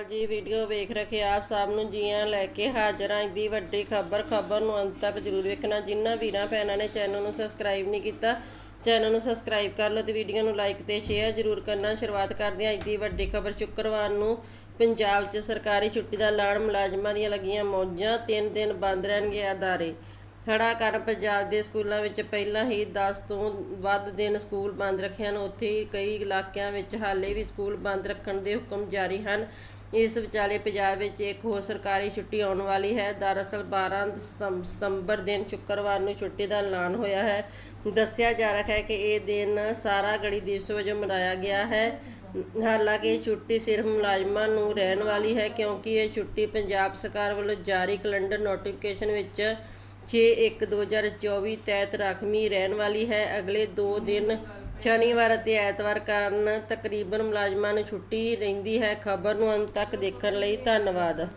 ਜੀ, ਵੀਡੀਓ ਵੇਖ ਰਹੇ ਆਪ ਸਭ ਨੂੰ ਜੀਆਂ ਲੈ ਕੇ ਹਾਜ਼ਰ ਹਾਂ ਦੀ ਵੱਡੀ ਖਬਰ ਖਬਰ ਨੂੰ ਅੰਤ ਤੱਕ ਜ਼ਰੂਰ ਵੇਖਣਾ। ਜਿਨ੍ਹਾਂ ਵੀਰਾਂ, ਭੈਣਾਂ ਨੇ ਚੈਨਲ ਨੂੰ ਸਬਸਕ੍ਰਾਈਬ ਨਹੀਂ ਕੀਤਾ ਚੈਨਲ ਨੂੰ ਸਬਸਕ੍ਰਾਈਬ ਕਰ ਲਓ ਤੇ ਵੀਡੀਓ ਨੂੰ ਲਾਈਕ ਤੇ ਸ਼ੇਅਰ ਜ਼ਰੂਰ ਕਰਨਾ। ਸ਼ੁਰੂਆਤ ਕਰਦੇ ਹਾਂ ਅੱਜ ਦੀ ਵੱਡੀ ਖਬਰ। ਸ਼ੁੱਕਰਵਾਰ ਨੂੰ ਪੰਜਾਬ 'ਚ ਸਰਕਾਰੀ ਛੁੱਟੀ ਦਾ ਐਲਾਨ। ਮੁਲਾਜ਼ਮਾਂ ਦੀਆਂ ਲੱਗੀਆਂ ਮੌਜਾਂ। ਤਿੰਨ ਦਿਨ ਬੰਦ ਰਹਿਣਗੇ ਅਦਾਰੇ। ਹੜ੍ਹਾਂ ਕਾਰਨ ਪੰਜਾਬ ਦੇ ਸਕੂਲਾਂ ਵਿੱਚ ਪਹਿਲਾਂ ਹੀ 10 ਤੋਂ ਵੱਧ ਦਿਨ ਸਕੂਲ ਬੰਦ ਰੱਖੇ ਹਨ। ਉੱਥੇ ਹੀ ਕਈ ਇਲਾਕਿਆਂ ਵਿੱਚ ਹਾਲੇ ਵੀ ਸਕੂਲ ਬੰਦ ਰੱਖਣ ਦੇ ਹੁਕਮ ਜਾਰੀ ਹਨ। ਇਸ ਵਿਚਾਲੇ ਪੰਜਾਬ ਵਿੱਚ ਇੱਕ ਹੋਰ ਸਰਕਾਰੀ ਛੁੱਟੀ ਆਉਣ ਵਾਲੀ ਹੈ। ਦਰਅਸਲ 12 ਸਤੰਬ- ਸਤੰਬਰ ਦਿਨ ਸ਼ੁੱਕਰਵਾਰ ਨੂੰ ਛੁੱਟੀ ਦਾ ਐਲਾਨ ਹੋਇਆ ਹੈ। ਦੱਸਿਆ ਜਾ ਰਿਹਾ ਹੈ ਕਿ ਇਹ ਦਿਨ ਸਾਰਾ ਗੜੀ ਦਿਵਸ ਵਜੋਂ ਮਨਾਇਆ ਗਿਆ ਹੈ। ਹਾਲਾਂਕਿ ਇਹ ਛੁੱਟੀ ਸਿਰਫ ਮੁਲਾਜ਼ਮਾਂ ਨੂੰ ਰਹਿਣ ਵਾਲੀ ਹੈ ਕਿਉਂਕਿ ਇਹ ਛੁੱਟੀ ਪੰਜਾਬ ਸਰਕਾਰ ਵੱਲੋਂ ਜਾਰੀ ਕੈਲੰਡਰ ਨੋਟੀਫਿਕੇਸ਼ਨ ਵਿੱਚ 6/1/2024 ਤਹਿਤ ਰਾਖਵੀਂ ਰਹਿਣ ਵਾਲੀ ਹੈ, ਅਗਲੇ 2 ਦਿਨ ਸ਼ਨੀਵਾਰ ਅਤੇ ਐਤਵਾਰ ਕਾਰਨ ਤਕਰੀਬਨ ਮੁਲਾਜ਼ਮਾਂ ਨੂੰ ਛੁੱਟੀ ਰਹਿੰਦੀ ਹੈ। ਖਬਰ ਨੂੰ ਅੰਤ ਤੱਕ ਦੇਖਣ ਲਈ ਧੰਨਵਾਦ।